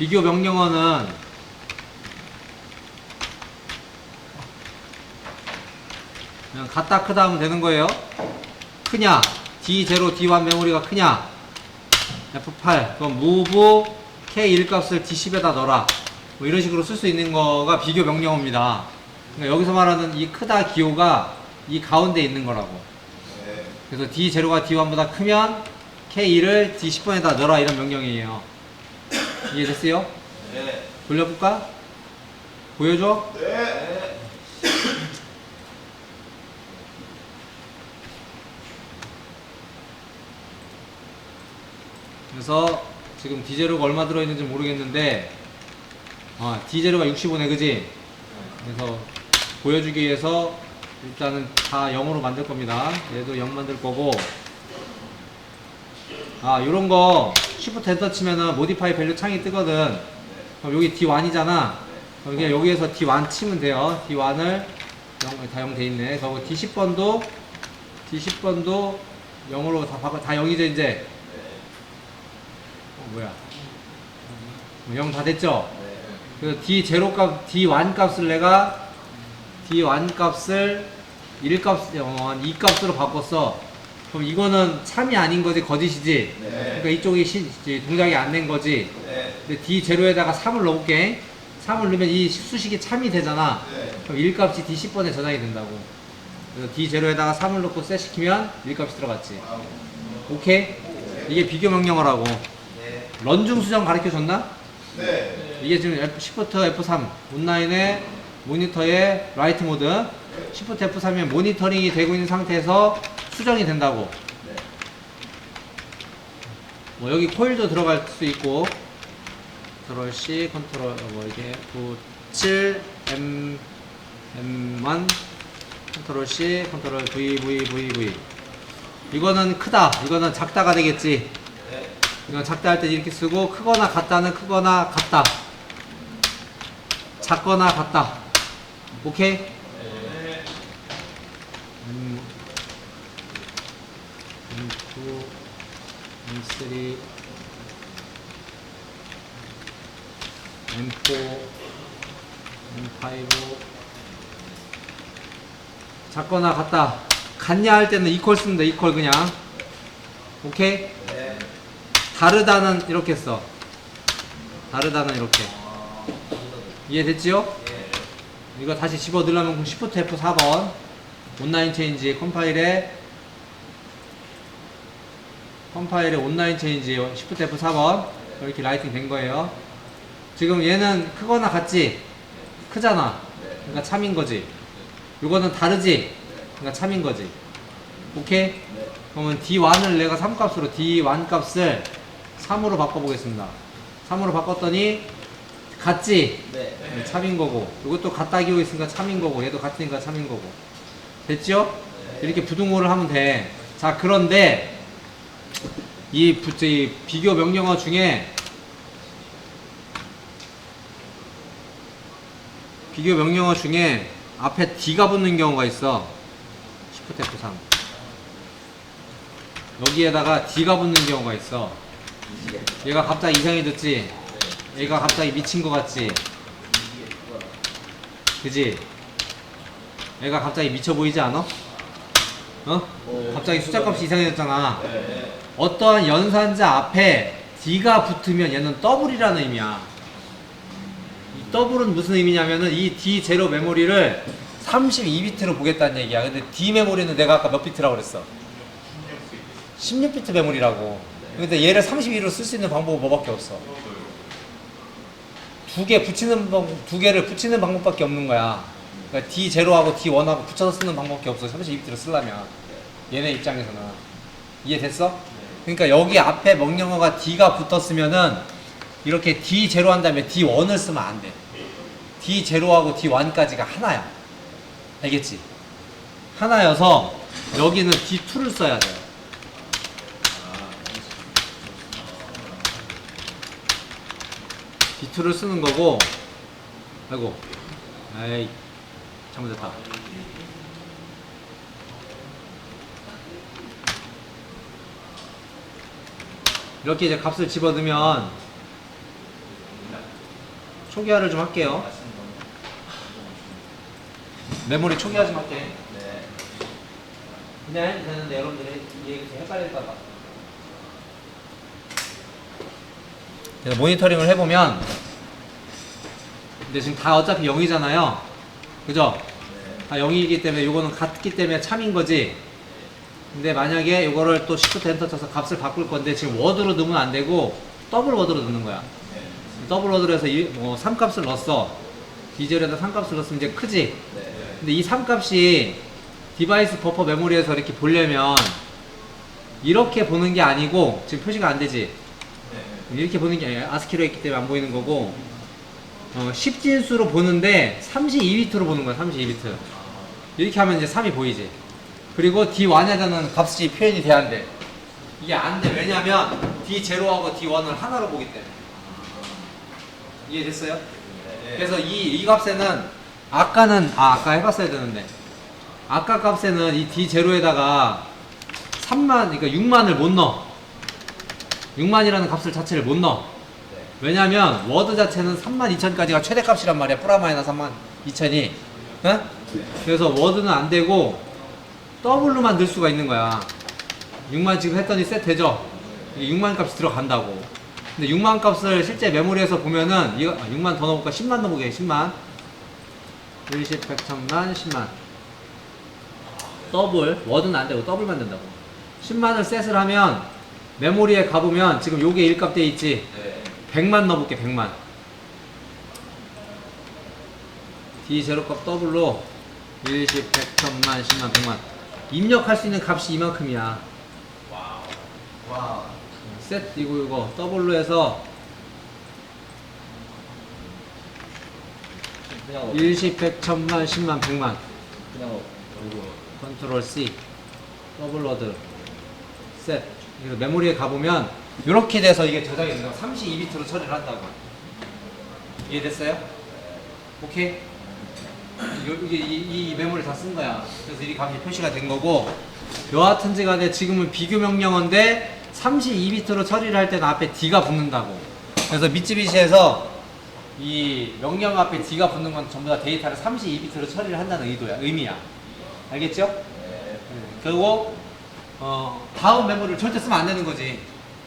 비교 명령어는 그냥 같다 크다 하면 되는 거예요. 크냐? D0, D1 메모리가 크냐? F8. 그럼 move K1 값을 D10에다 넣어라. 뭐 이런 식으로 쓸 수 있는 거가 비교 명령어입니다. 그러니까 여기서 말하는 이 크다 기호가 이 가운데 있는 거라고. 네. 그래서 D0가 D1보다 크면 K2를 D10번에다 넣어라 이런 명령이에요. 이해됐어요? 네. 돌려볼까? 보여줘? 네. 그래서 지금 D0가 얼마 들어있는지 모르겠는데 아, D0가 65네 그지? 그래서 보여주기 위해서 일단은 다 0으로 만들 겁니다. 얘도 0 만들 거고 아 요런 거 Shift 엔터 치면은 모디파이 밸류 창이 뜨거든. 그럼 여기 D1이잖아. 그럼 여기에서 D1 치면 돼요. D1을 0, 다 0 돼 있네. 그리고 D10번도 D10번도 0으로 다 바꿔 다 0이죠 이제. 어, 뭐야? 0 다 됐죠? 그래서 D0 값, D1 값을 내가 D1 값을 1 값, 어, 2 값으로 바꿨어. 그럼 이거는 참이 아닌 거지, 거짓이지? 네. 그러니까 이쪽이 시, 이제 동작이 안 된 거지. 네. 근데 D0에다가 3을 넣어볼게. 3을 넣으면 이 수식이 참이 되잖아. 네. 그럼 1 값이 D10번에 저장이 된다고. 그래서 D0에다가 3을 넣고 셋 시키면 1 값이 들어갔지. 오케이? 이게 비교 명령어라고. 네. 런중 수정 가르쳐 줬나? 네. 이게 지금 F, Shift F3 온라인의 모니터의 라이트 모드 Shift F3이면 모니터링이 되고 있는 상태에서 수정이 된다고. 뭐 여기 코일도 들어갈 수 있고 컨트롤 C 컨트롤 뭐 이게 97 M M1 컨트롤 C 컨트롤 V V V V. 이거는 크다. 이거는 작다가 되겠지. 네. 이건 작다 할 때 이렇게 쓰고 크거나 같다는 크거나 같다. 작거나 같다. 오케이? M, M2 M3 M4 M5 작거나 같다 같냐 할 때는 이퀄 씁니다 이퀄 그냥 오케이? 네. 다르다는 이렇게 써. 다르다는 이렇게. 이해됐지요? 이거 다시 집어 넣으려면 Shift F4번 온라인 체인지 컴파일에 컴파일에 온라인 체인지 Shift F4번 이렇게 라이팅 된 거예요. 지금 얘는 크거나 같지? 크잖아. 그러니까 참인 거지. 이거는 다르지? 그러니까 참인 거지. 오케이? 그러면 D1을 내가 3값으로 D1 값을 3으로 바꿔보겠습니다. 3으로 바꿨더니 같지? 네. 네, 참인 거고 이것도 같다 기호 있으니까 참인 거고 얘도 같으니까 참인 거고 됐죠? 이렇게 부등호를 하면 돼. 자 그런데 이, 부, 이 비교 명령어 중에 비교 명령어 중에 앞에 D가 붙는 경우가 있어. Shift F3. 여기에다가 D가 붙는 경우가 있어. 얘가 갑자기 이상해졌지? 얘가 갑자기 미친 것 같지? 그지? 얘가 갑자기 미쳐 보이지 않아? 어? 갑자기 숫자값이 이상해졌잖아. 네. 어떠한 연산자 앞에 D가 붙으면 얘는 더블이라는 의미야. 이 더블은 무슨 의미냐면은 이 D0 메모리를 32비트로 보겠다는 얘기야. 근데 D 메모리는 내가 아까 몇 비트라고 그랬어? 16비트 메모리라고. 근데 얘를 32로 쓸 수 있는 방법은 뭐밖에 없어? 두 개 붙이는 방, 두 개를 붙이는 방법밖에 없는 거야. 그러니까 D0하고 D1하고 붙여서 쓰는 방법밖에 없어. 32비트로 쓰려면. 얘네 입장에서는. 이해됐어? 그러니까 여기 앞에 명령어가 D가 붙었으면은 이렇게 D0 한 다음에 D1을 쓰면 안 돼. D0하고 D1까지가 하나야. 알겠지? 하나여서 여기는 D2를 써야 돼. D2를 쓰는 거고, 아이고, 에이, 잘못했다. 이렇게 이제 값을 집어넣으면 초기화를 좀 할게요. 메모리 초기화 좀 할게. 네. 그냥 해도 되는데 여러분들이 이해 헷갈릴까봐. 모니터링을 해보면 근데 지금 다 어차피 0이잖아요. 그죠? 네. 다 0이기 때문에 요거는 같기 때문에 참인 거지. 근데 만약에 요거를 또 Shift 엔터 쳐서 값을 바꿀 건데 지금 워드로 넣으면 안 되고 더블 워드로 넣는 거야. 네. 더블 워드로 해서 이, 뭐 3값을 넣었어. 디젤에다 3값을 넣었으면 이제 크지. 네. 근데 이 3값이 디바이스 버퍼 메모리에서 이렇게 보려면 이렇게 보는 게 아니고 지금 표시가 안 되지. 네. 이렇게 보는 게 아니라 아스키로 했기 때문에 안 보이는 거고 어, 10진수로 보는데 32비트로 보는 거야 32비트 이렇게 하면 이제 3이 보이지? 그리고 D1에다는 값이 표현이 돼야 돼. 이게 안 돼. 왜냐면 D0하고 D1을 하나로 보기 때문에. 이해됐어요? 네. 그래서 이, 이 값에는 아까는 아 아까 해봤어야 되는데. 아까 값에는 이 D0에다가 3만 그러니까 6만을 못 넣어. 6만이라는 값을 자체를 못 넣어. 네. 왜냐면 워드 자체는 32,000까지가 최대값이란 말이야. 프라마이나 32,000이. 응? 그래서 워드는 안 되고 더블로만 넣을 수가 있는 거야 6만 지금 했더니 셋 되죠? 이게 6만 값이 들어간다고 근데 6만 값을 실제 메모리에서 보면은 이거 아, 6만 더 넣어볼까? 10만 넣어보게 10만 1, 10, 100, 1000만 10만 더블 워드는 안 되고 더블만 된다고 10만을 셋을 하면 메모리에 가보면 지금 요게 1값 돼 있지 네. 100만 넣어볼게 100만 D 제로값 더블로 1, 10, 100, 1000만, 10만, 100만. 입력할 수 있는 값이 이만큼이야. 와우. 와. 셋 이거 이거. 더블로 해서 그냥 1, 10, 100, 1000만, 10만, 100만. 그냥 이거 컨트롤 C. 더블 워드. 셋. 그래서 메모리에 가보면 이렇게 돼서 이게 저장이 거 32비트로 처리를 한다고. 이해됐어요? 오케이? 요- 이게 이, 이 메모리 다쓴 거야 그래서 이 값이 표시가 된 거고 여하튼지 간에 지금은 비교 명령어인데 32비트로 처리를 할 때는 앞에 D가 붙는다고 그래서 미쯔비시에서 이 명령 앞에 D가 붙는 건 전부 다 데이터를 32비트로 처리를 한다는 의도야 의미야 알겠죠? 네. 그리고 어, 다음 메모리를 절대 쓰면 안 되는 거지.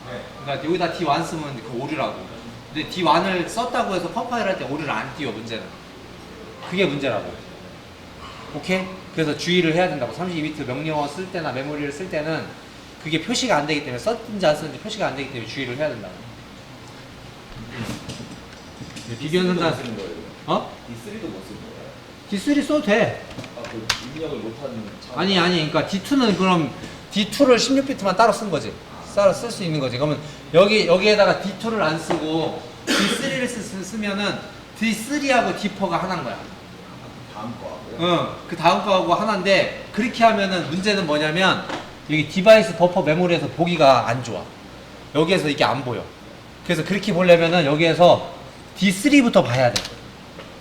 네. 그러니까 여기다 D1 쓰면 그 오류라고. 근데 D1을 썼다고 해서 컴파일 할 때 오류를 안 띄워 문제는. 그게 문제라고. 오케이? 그래서 주의를 해야 된다고. 32비트 명령어 쓸 때나 메모리를 쓸 때는 그게 표시가 안 되기 때문에 썼든지 안 썼든지 표시가 안 되기 때문에 주의를 해야 된다고. 비교 연산자 쓰는 거예요. 어? D3도 못 쓰는 거예요. D3 써도 돼. 아, 그 입력을 못하는 차. 아니 아니 그러니까 D2는 그럼 D2를 16비트만 따로 쓴 거지. 따로 쓸 수 있는 거지. 그러면 여기 여기에다가 D2를 안 쓰고 D3를 쓰, 쓰면은 D3하고 D4가 하나인 거야. 다음 거 하고요. 응. 그 다음 거하고 하나인데 그렇게 하면은 문제는 뭐냐면 여기 디바이스 버퍼 메모리에서 보기가 안 좋아. 여기에서 이게 안 보여. 그래서 그렇게 보려면은 여기에서 D3부터 봐야 돼.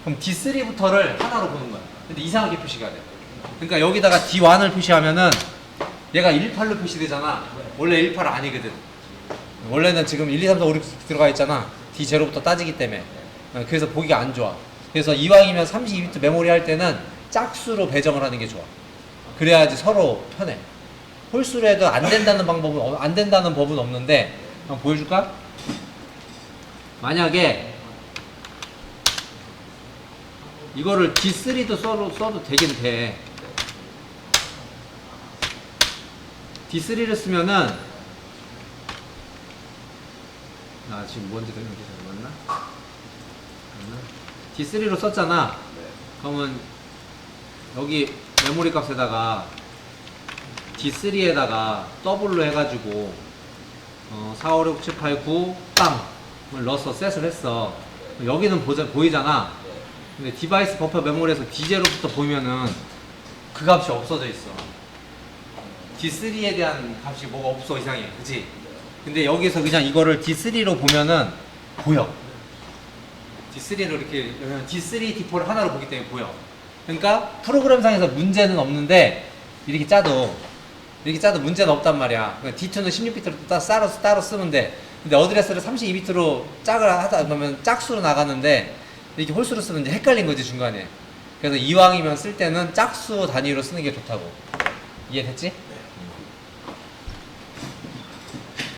그럼 D3부터를 하나로 보는 거야. 근데 이상하게 표시가 돼. 그러니까 여기다가 D1을 표시하면은 얘가 18로 표시되잖아. 원래 18 아니거든. 원래는 지금 1, 2, 3, 4, 5, 6 들어가 있잖아. D0부터 따지기 때문에. 어, 그래서 보기가 안 좋아. 그래서 이왕이면 32비트 메모리 할 때는 짝수로 배정을 하는 게 좋아. 그래야지 서로 편해. 홀수로 해도 안 된다는 방법은 없- 안 된다는 법은 없는데 한번 보여줄까? 만약에 이거를 D3도 써도, 써도 되긴 돼. D3를 쓰면은 아 지금 뭔지 맞나? 맞나? D3로 썼잖아. 네. 그러면 여기 메모리 값에다가 D3에다가 더블로 해가지고 어, 4, 5, 6, 7, 8, 9 땅을 넣어서 셋을 했어. 여기는 보자, 보이잖아. 근데 디바이스 버퍼 메모리에서 D0부터 보면은 그 값이 없어져 있어. D3에 대한 값이 뭐가 없어 이상해. 그치? 근데 여기서 그냥 이거를 D3로 보면은 보여. D3로 이렇게 왜냐면 D3, D4를 하나로 보기 때문에 보여. 그러니까 프로그램상에서 문제는 없는데 이렇게 짜도 이렇게 짜도 문제는 없단 말이야. 그러니까 D2는 16비트로 따, 따로 따로 쓰면 돼. 근데 어드레스를 32비트로 짝을 하다 보면 짝수로 나가는데 이렇게 홀수로 쓰면 이제 헷갈린 거지 중간에. 그래서 이왕이면 쓸 때는 짝수 단위로 쓰는 게 좋다고. 이해됐지?